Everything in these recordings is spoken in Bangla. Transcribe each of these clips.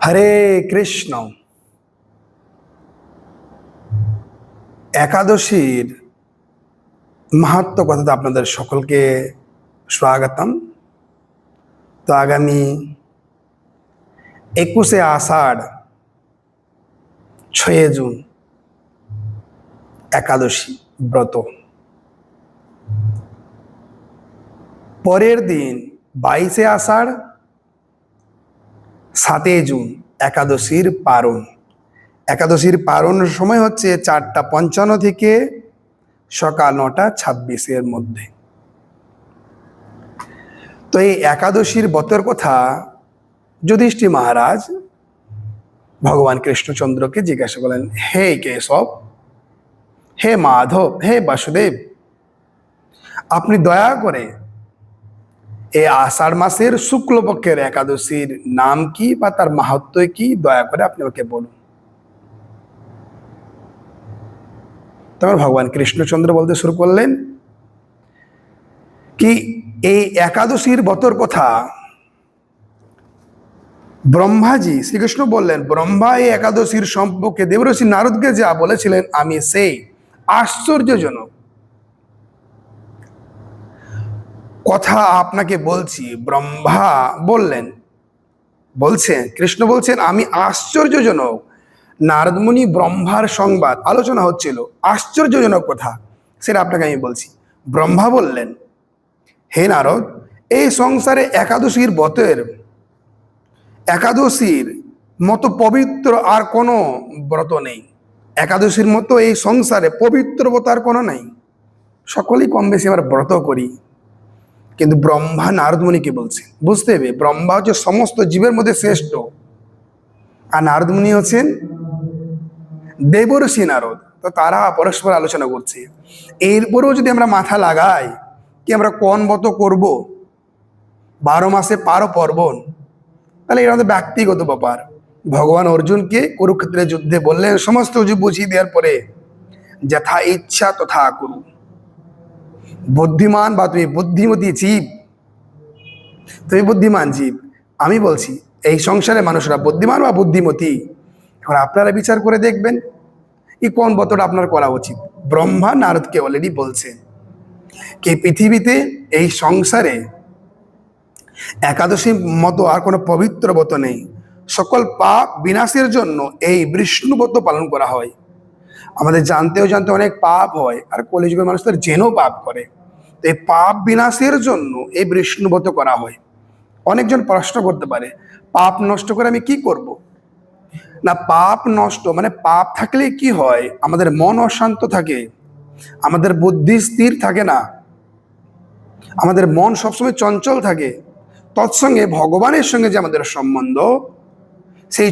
হরে কৃষ্ণ। একাদশীর মাহাত্ম কথাতে আপনাদের সকলকে স্বাগতম। তো আগামী একুশে আষাঢ়, ছয় জুন, একাদশী ব্রত। পরের দিন বাইশে আষাঢ় সাতই জুন, একাদশীর পারণ। একাদশীর পারণের সময় হচ্ছে চারটা পঞ্চান্ন থেকে সকাল নটা ছাব্বিশের মধ্যে। তো এই একাদশীর বতের কথা যুধিষ্ঠির মহারাজ ভগবান কৃষ্ণচন্দ্রকে জিজ্ঞাসা করলেন, হে কেশব, হে মাধব, হে বাসুদেব, আপনি দয়া করে এই আষাঢ় মাসের শুক্লপক্ষের একাদশীর নাম কি বা তার মাহাত্ম কি? দয়া করে আপনি ওকে বলুন। তখন ভগবান কৃষ্ণচন্দ্র বলতে শুরু করলেন কি, এই একাদশীর বতর কথা ব্রহ্মাজি শ্রীকৃষ্ণ বললেন, ব্রহ্মা, এই একাদশীর সম্পর্কে দেবরষি নারদকে যা বলেছিলেন আমি সেই। আশ্চর্যজনক। কথা আপনাকে বলছি, ব্রহ্মা বললেন বলছেন কৃষ্ণ বলছেন, আমি আশ্চর্যজনক। নারদমুনি ব্রহ্মার সংবাদ, আলোচনা হচ্ছিল, আশ্চর্যজনক কথা, সেটা আপনাকে আমি বলছি। ব্রহ্মা বললেন, হে নারদ, এই সংসারে একাদশীর বতের, একাদশীর মতো পবিত্র আর কোনো ব্রত নেই। একাদশীর মতো এই সংসারে পবিত্র ব্রত আর কোনো নেই। সকলেই কম বেশি আমরা ব্রত করি। কিন্তু ব্রহ্মা নারদমুনিকে বলছেন। বুঝতে হবে, ব্রহ্মা হচ্ছে সমস্ত জীবের মধ্যে শ্রেষ্ঠ। আর নারদমুনি হচ্ছেন দেবর্ষি নারদ। তো তারা পরস্পর আলোচনা করছে। এরপরেও যদি আমরা মাথা লাগাই কি আমরা কোন মত করব? বারো মাসে পারো পর্বণ। তাহলে এটা আমাদের ব্যক্তিগত ব্যাপার। ভগবান অর্জুনকে কুরুক্ষেত্রের যুদ্ধে বললেন, সমস্ত কিছু বুঝিয়ে দেওয়ার পরে যথা ইচ্ছা তথা করু বুদ্ধিমান বা তুমি বুদ্ধিমতী জীব? তুমি বুদ্ধিমান জীব। আমি বলছি, এই সংসারে মানুষরা বুদ্ধিমান বা বুদ্ধিমতী? এখন আপনারা বিচার করে দেখবেন এই কোন বতটা আপনার করা উচিত। ব্রহ্মা নারদকে অলরেডি বলছে কি পৃথিবীতে এই সংসারে একাদশী মতো আর কোনো পবিত্র ব্রত নেই। সকল পাপ বিনাশের জন্য এই বিষ্ণু ব্রত পালন করা হয়। আমাদের জানতেও জানতে অনেক পাপ হয়। আর কলিযুগের মানুষ তার জেনেও পাপ করে। এই পাপ বিনাশের জন্য এই বিষ্ণুব্রত করা হয়। অনেকজন প্রশ্ন করতে পারে, পাপ নষ্ট করে আমি কি করব। না, পাপ নষ্ট মানে পাপ থাকলে কি হয়? আমাদের মন অশান্ত থাকে, আমাদের বুদ্ধি স্থির থাকে না, আমাদের মন সবসময় চঞ্চল থাকে। তৎসঙ্গে ভগবানের সঙ্গে যে আমাদের সম্বন্ধ, সেই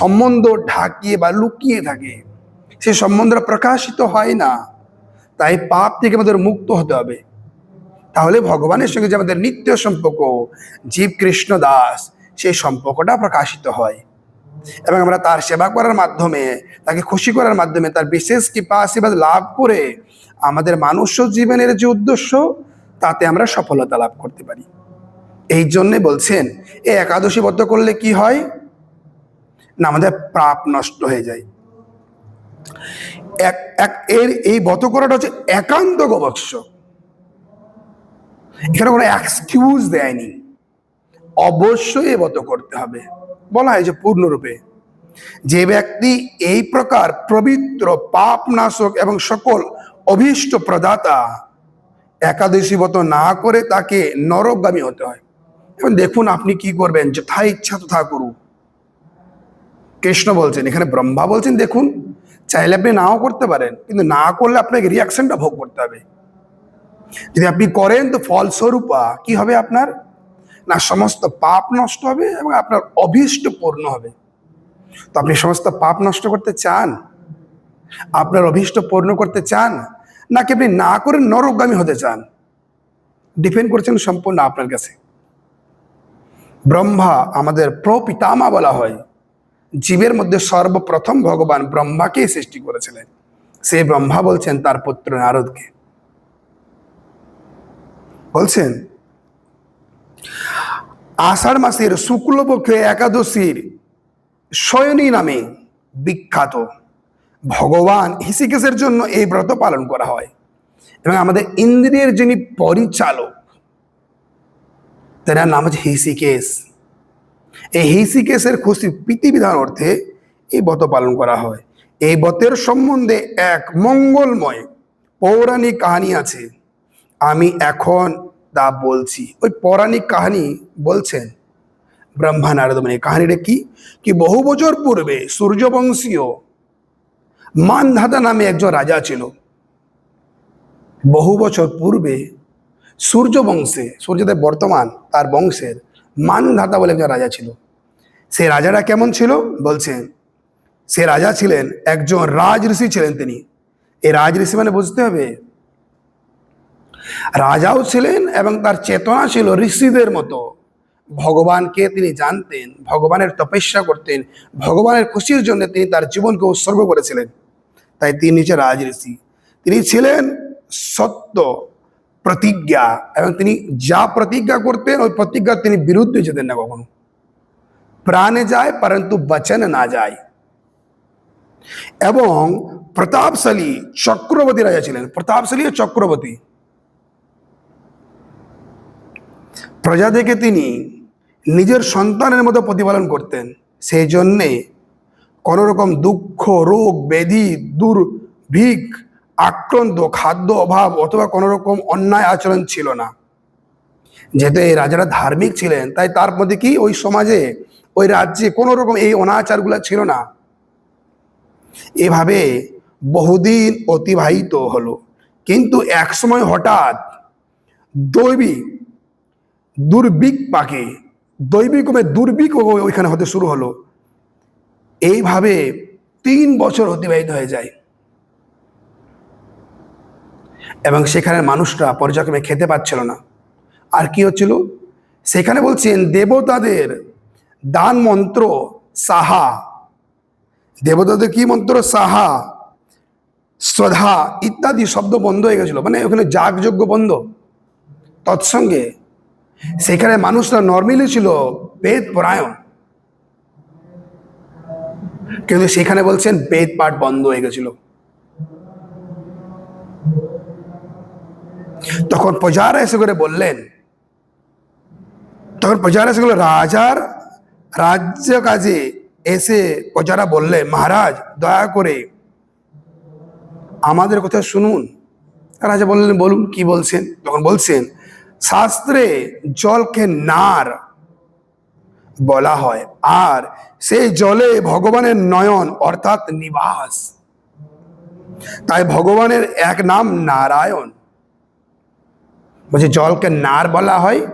সম্বন্ধ ঢাকিয়ে বা লুকিয়ে থাকে, সেই সম্বন্ধটা প্রকাশিত হয় না। তাই পাপ থেকে আমাদের মুক্ত হতে হবে। তাহলে ভগবানের সঙ্গে যে আমাদের নিত্য সম্পর্ক, জীব কৃষ্ণ দাস, সেই সম্পর্কটা প্রকাশিত হয়। এবং আমরা তার সেবা করার মাধ্যমে, তাকে খুশি করার মাধ্যমে, তার বিশেষ কৃপা, আশীর্বাদ লাভ করে আমাদের মানুষ জীবনের যে উদ্দেশ্য, তাতে আমরা সফলতা লাভ করতে পারি। এই জন্যে বলছেন এই একাদশী ব্রত করলে কি হয়? না, আমাদের পাপ নষ্ট হয়ে যায়। এক এক, এর এই ব্রত করাটা হচ্ছে একান্ত গবৎসক এখানে কোনো এক্সকিউজ দেয়নি। অবশ্যই এ ব্রত করতে হবে। বলা হয় যে পূর্ণরূপে। যে ব্যক্তি এই প্রকার পবিত্র পাপ নাশক এবং সকল অভীষ্ট প্রদাতা, একাদশী ব্রত না করে তাকে নরকগামী হতে হয়। এবং দেখুন আপনি কি করবেন যথা ইচ্ছা তথা করুন কৃষ্ণ বলছেন, এখানে ব্রহ্মা বলছেন, দেখুন, চাইলে আপনি নাও করতে পারেন, কিন্তু না করলে আপনাকে রিয়াকশনটা ভোগ করতে হবে। যদি আপনি করেন তো ফলস্বরূপা কি হবে আপনার? না, সমস্ত পাপ নষ্ট হবে এবং আপনার অভীষ্ট পূর্ণ হবে। তো আপনি সমস্ত পাপ নষ্ট করতে চান? আপনার অভীষ্ট পূর্ণ করতে চান? নাকি আপনি না করে নরকগামী হতে চান? ডিপেন্ড করছেন সম্পূর্ণ আপনার কাছে। ব্রহ্মা আমাদের প্রপিতামা বলা হয়। জীবের মধ্যে সর্বপ্রথম ভগবান ব্রহ্মাকেই সৃষ্টি করেছিলেন। সেই ব্রহ্মা বলছেন তার পুত্র নারদকে। বলছেন, আষাঢ় মাসের শুক্লপক্ষে একাদশীর শয়নী নামে বিখ্যাত। ভগবান হিসিকেশের জন্য এই ব্রত পালন করা হয় এবং আমাদের ইন্দ্রিয়ের যিনি পরিচালক তার নাম হচ্ছে হিসিকেশ এই হিসিকেশের খুশি প্রীতিবিধান অর্থে এই ব্রত পালন করা হয়। এই ব্রতের সম্বন্ধে এক মঙ্গলময়, পৌরাণিক কাহিনী আছে। আমি এখন তা বলছি। ওই পৌরাণিক কাহিনী বলছেন, ব্রহ্মা নারদমণি। কাহিনীটা কি? কি বহু বছর পূর্বে সূর্যবংশীয় মানধাতা নামে একজন রাজা ছিল। বহু বছর পূর্বে সূর্য বংশে সূর্যদেব বর্তমান তার বংশের মানধাতা বলে একজন রাজা ছিল। সেই রাজাটা কেমন ছিল? বলছেন, সে রাজা ছিলেন একজন রাজ ঋষি ছিলেন তিনি। এই রাজ ঋষি মানে বুঝতে হবে রাজাও ছিলেন এবং তার চেতনা ছিল ঋষিদের মতো। ভগবানকে তিনি জানতেন, ভগবানের তপস্যা করতেন, ভগবানের খুশির জন্য তিনি তার জীবনকে উৎসর্গ করেছিলেন। তাই তিনি নিচে রাজ ঋষি তিনি ছিলেন সত্য প্রতিজ্ঞা এবং তিনি যা প্রতিজ্ঞা করতেন, ওই প্রতিজ্ঞা তিনি বিরুদ্ধে যেতেন না কখনো। প্রাণে যায়, পরন্তু বচন না যায়। এবং প্রতাপশালী চক্রবর্তী রাজা ছিলেন। প্রতাপশালী চক্রবর্তী। প্রজাদেরকে তিনি নিজের সন্তানের মতো প্রতিপালন করতেন। সেই জন্যে কোনো রকম দুঃখ, রোগ, ব্যাধি দুর্ভিক আক্রান্ত খাদ্য অভাব অথবা কোনো রকম অন্যায় আচরণ ছিল না। যেহেতু এই রাজারা ধার্মিক ছিলেন, তাই তার মধ্যে কি ওই সমাজে, ওই রাজ্যে কোনো রকম এই অনাচারগুলো ছিল না? এভাবে বহুদিন অতিবাহিত হলো। কিন্তু একসময় হঠাৎ দৈবী দুর্ভিক পাকে। দৈবিক দুর্ভিক ওইখানে হতে শুরু হলো। এইভাবে তিন বছর অতিবাহিত হয়ে যায়। এবং সেখানে মানুষরা পর্যায়ক্রমে খেতে পাচ্ছিল না। আর কি হচ্ছিল? সেখানে বলছেন, দেবতাদের দান মন্ত্র সাহা। দেবতাদের কি মন্ত্র? সাহা, শ্রদ্ধা ইত্যাদি শব্দ বন্ধ হয়ে গেছিল। মানে ওখানে যাগযজ্ঞ বন্ধ। তৎসঙ্গে সেখানে মানুষরা নর্মালি ছিল বেদ পরায়ণ। কিন্তু সেখানে বলছেন বেদ পাঠ বন্ধ হয়ে গেছিল। তখন প্রজারা এসে করে বললেন, তখন প্রজারা এসে বলল রাজার রাজ্য কাজে এসে প্রজারা বললেন, মহারাজ, দয়া করে আমাদের কথা শুনুন। রাজা বললেন, বলুন, কি বলছেন? তখন বলছেন শাস্ত্রে জলকে নার বলা হয়। আর সেই জলে ভগবানের নয়ন, অর্থাৎ নিবাস। তাই ভগবানের এক নাম নারায়ণ। বলছে, জলকে নার বলা হয়।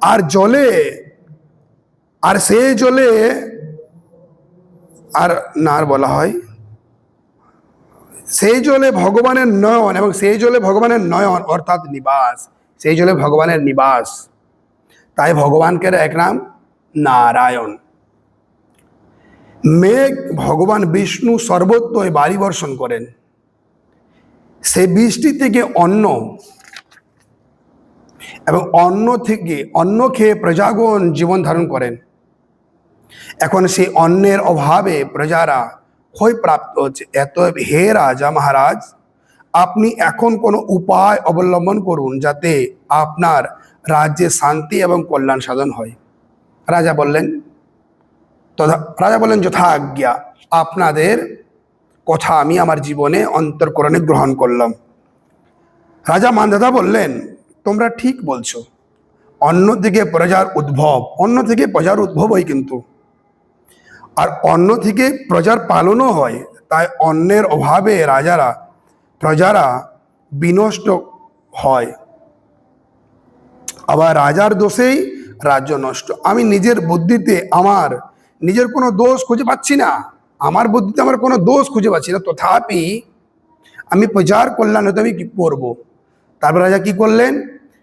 আর জলে, আর সেই জলে, আর নার বলা হয়। সেই জলে ভগবানের নয়ন এবং সেই জলে ভগবানের নয়ন, অর্থাৎ নিবাস। সেই জলে ভগবানের নিবাস। তাই ভগবানকে এক নাম নারায়ণ। মেঘ ভগবান বিষ্ণু সর্বত্রই বাড়ি বর্ষণ করেন। সে বৃষ্টি থেকে অন্ন এবং অন্ন থেকে অন্ন খেয়ে প্রজাগণ জীবন ধারণ করেন। এখন সেই অন্নের অভাবে প্রজারা ক্ষয়প্রাপ্ত হচ্ছে। এত হে রাজা মহারাজ আপনি এখন কোনো উপায় অবলম্বন করুন যাতে আপনার রাজ্যে শান্তি এবং কল্যাণ সাধন হয়। রাজা বললেন, তথা রাজা বললেন যথা আজ্ঞা আপনাদের কথা আমি আমার জীবনে অন্তর্করণে গ্রহণ করলাম। রাজা মান্ধাতা বললেন, তোমরা ঠিক বলছো। অন্য থেকে প্রজার উদ্ভব অন্য থেকে প্রজার উদ্ভব হয় কিন্তু। আর অন্য থেকে প্রজার পালনও হয়, তাই অন্যের অভাবে রাজারা প্রজারা বিনষ্ট হয়। আবার রাজার দোষেই রাজ্য নষ্ট। আমি নিজের বুদ্ধিতে আমার নিজের কোনো দোষ খুঁজে পাচ্ছি না। আমার বুদ্ধিতে আমার কোনো দোষ খুঁজে পাচ্ছি না। তথাপি আমি প্রজার কল্যাণ হতে আমি কি করব? তারপর রাজা কি করলেন?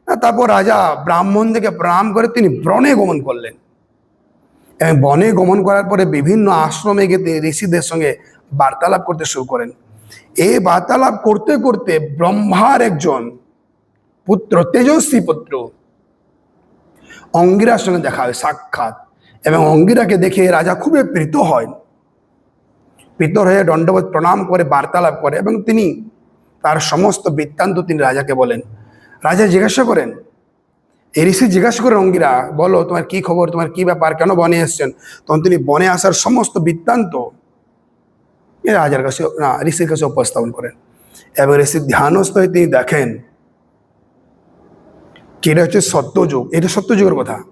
না, তারপর রাজা ব্রাহ্মণ থেকে প্রণাম করে তিনি ব্রণে গমন করলেন। এবং বনে গমন করার পরে বিভিন্ন আশ্রমে গেতে ঋষিদের সঙ্গে বার্তালাপ করতে শুরু করেন। এই বার্তালাপ করতে করতে ব্রহ্মার একজন পুত্র, তেজস্বী পুত্র, অঙ্গিরার সঙ্গে দেখা হয়, সাক্ষাৎ। এবং অঙ্গিরাকে দেখে রাজা খুবই প্রীত হয়। প্রীত হয়ে দণ্ডবোধ প্রণাম করে, বার্তালাপ করে এবং তিনি তার সমস্ত বৃত্তান্ত তিনি রাজাকে বলেন। রাজা জিজ্ঞাসা করেন এই ঋষি জিজ্ঞাসা করেন অঙ্গিরা, বলো তোমার কি খবর? তোমার কি ব্যাপার? কেন বনে এসছেন? তখন তিনি বনে আসার সমস্ত বৃত্তান্ত এ রাজার কাছে, না, ঋষির কাছে উপস্থাপন করেন। এবং ঋষি ধ্যানস্থ হয়ে তিনি দেখেন কি, এটা হচ্ছে সত্যযুগ। এটা সত্যযুগের কথা।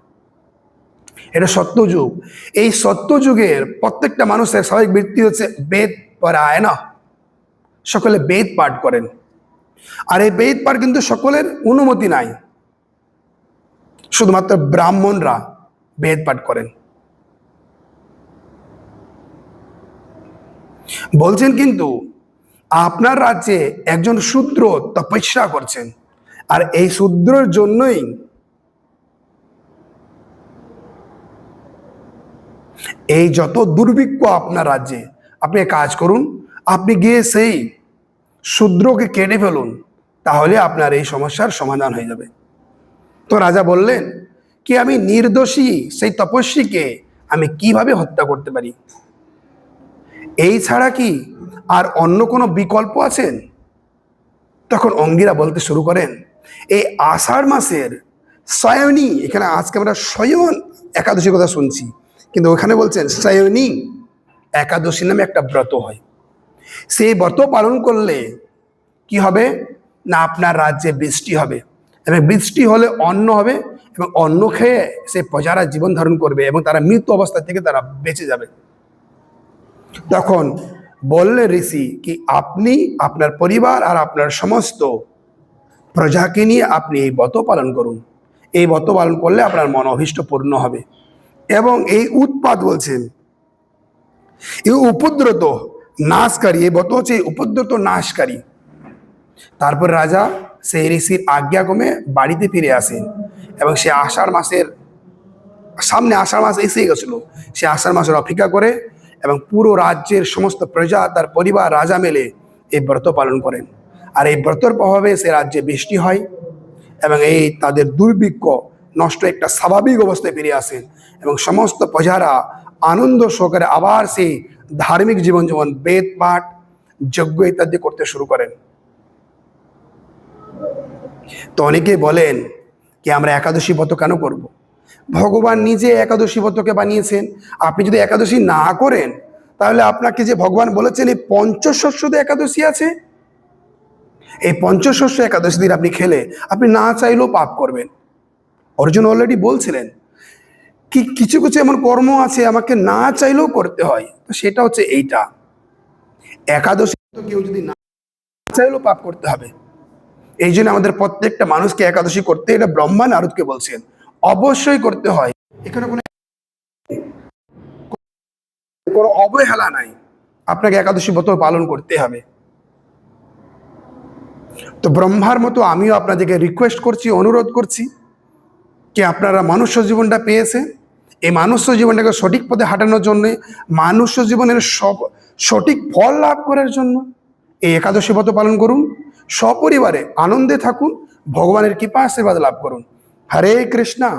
এটা সত্যযুগ। এই সত্যযুগের প্রত্যেকটা মানুষের স্বাভাবিক বৃত্তি হচ্ছে বেদ পড়ায় না সকলে বেদ পাঠ করেন। আর এই বেদ পাঠ কিন্তু সকলের অনুমতি নাই। শুধুমাত্র ব্রাহ্মণরা বেদ পাঠ করেন। বলছেন কিন্তু আপনার রাজ্যে একজন শূদ্র তপস্যা করছেন। আর এই শূদ্রের জন্যই এই যত দুর্ভিক্ষ আপনার রাজ্যে, আপনি কাজ করুন, আপনি গিয়ে সেই শূদ্রকে কেটে ফেলুন, তাহলে আপনার এই সমস্যার সমাধান হয়ে যাবে। তো রাজা বললেন, কি আমি নির্দোষী সেই তপস্বীকে আমি কীভাবে হত্যা করতে পারি? এই ছাড়া কি আর অন্য কোনো বিকল্প আছেন তখন অঙ্গিরা বলতে শুরু করেন, এই আষাঢ় মাসের সয়নী, এখানে আজকে আমরা স্বয়ন একাদশীর কথা শুনছি, কিন্তু ওখানে বলছেন সয়নী একাদশী নামে একটা ব্রত হয়। সেই ব্রত পালন করলে কি হবে? না, আপনার রাজ্যে বৃষ্টি হবে এবং বৃষ্টি হলে অন্ন হবে এবং অন্ন খেয়ে সে প্রজারা জীবন ধারণ করবে এবং তারা মৃত্যু অবস্থা থেকে তারা বেঁচে যাবে। তখন বললে ঋষি কি আপনি, আপনার পরিবার আর আপনার সমস্ত প্রজাকে নিয়ে আপনি এই ব্রত পালন করুন। এই ব্রত পালন করলে আপনার মন অভীষ্ট পূর্ণ হবে। এবং এই উৎপাদ বলছেন, এই উপদ্রত নাশকারী, এই ব্রত হচ্ছে উপদ্রত নাশকারী। তারপর রাজা সেই ঋষির আজ্ঞাক্রমে বাড়িতে ফিরে আসেন এবং সে আষাঢ় মাসের সামনে আষাঢ় মাস এসে গেছিল। সে আষাঢ় মাসের অপেক্ষা করে এবং পুরো রাজ্যের সমস্ত প্রজা তার পরিবার রাজা মেলে এই ব্রত পালন করেন আর এই ব্রতর প্রভাবে সে রাজ্যে বৃষ্টি হয় এবং এই তাদের দুর্ভিক্ষ নষ্ট একটা স্বাভাবিক অবস্থায় ফিরে আসেন এবং সমস্ত প্রজারা আনন্দ সহকারে আবার সেই ধার্মিক জীবন যেমন বেদ পাঠ, যজ্ঞ ইত্যাদি করতে শুরু করেন তো অনেকেই বলেন কি আমরা একাদশী ব্রত কেন করব। ভগবান নিজে একাদশী ব্রতকে বানিয়েছেন। আপনি যদি একাদশী না করেন, তাহলে আপনাকে যে ভগবান বলেছেন, এই পঞ্চশস্যতে একাদশী আছে। এই পঞ্চশস্য একাদশী দিন আপনি খেলে আপনি না চাইলেও পাপ করবেন। অর্জুন অলরেডি বলছিলেন, কি, কিছু কিছু এমন কর্ম আছে আমাকে না চাইলেও করতে হয়। তো সেটা হচ্ছে এইটা। একাদশী তো কেউ যদি না চাইলেও পাপ করতে হবে। এই জন্য আমাদের প্রত্যেকটা মানুষকে একাদশী করতে এটা ব্রহ্মা নারদকে বলছেন। অবশ্যই করতে হয়। এখানে কোনো কোনো অবহেলা নাই। আপনাকে একাদশী ব্রত পালন করতে হবে। তো ব্রহ্মার মতো আমিও আপনাদেরকে রিকোয়েস্ট করছি, অনুরোধ করছি কি আপনারা মানুষ্য জীবনটা পেয়েছে এই মানুষ্য জীবনটাকে সঠিক পথে হাঁটানোর জন্য, মানুষ্য জীবনের সব- সঠিক ফল লাভ করার জন্য এই একাদশী ব্রত পালন করুন। সপরিবারে আনন্দে থাকুন। ভগবানের কৃপা আশীর্বাদ লাভ করুন। হরে কৃষ্ণা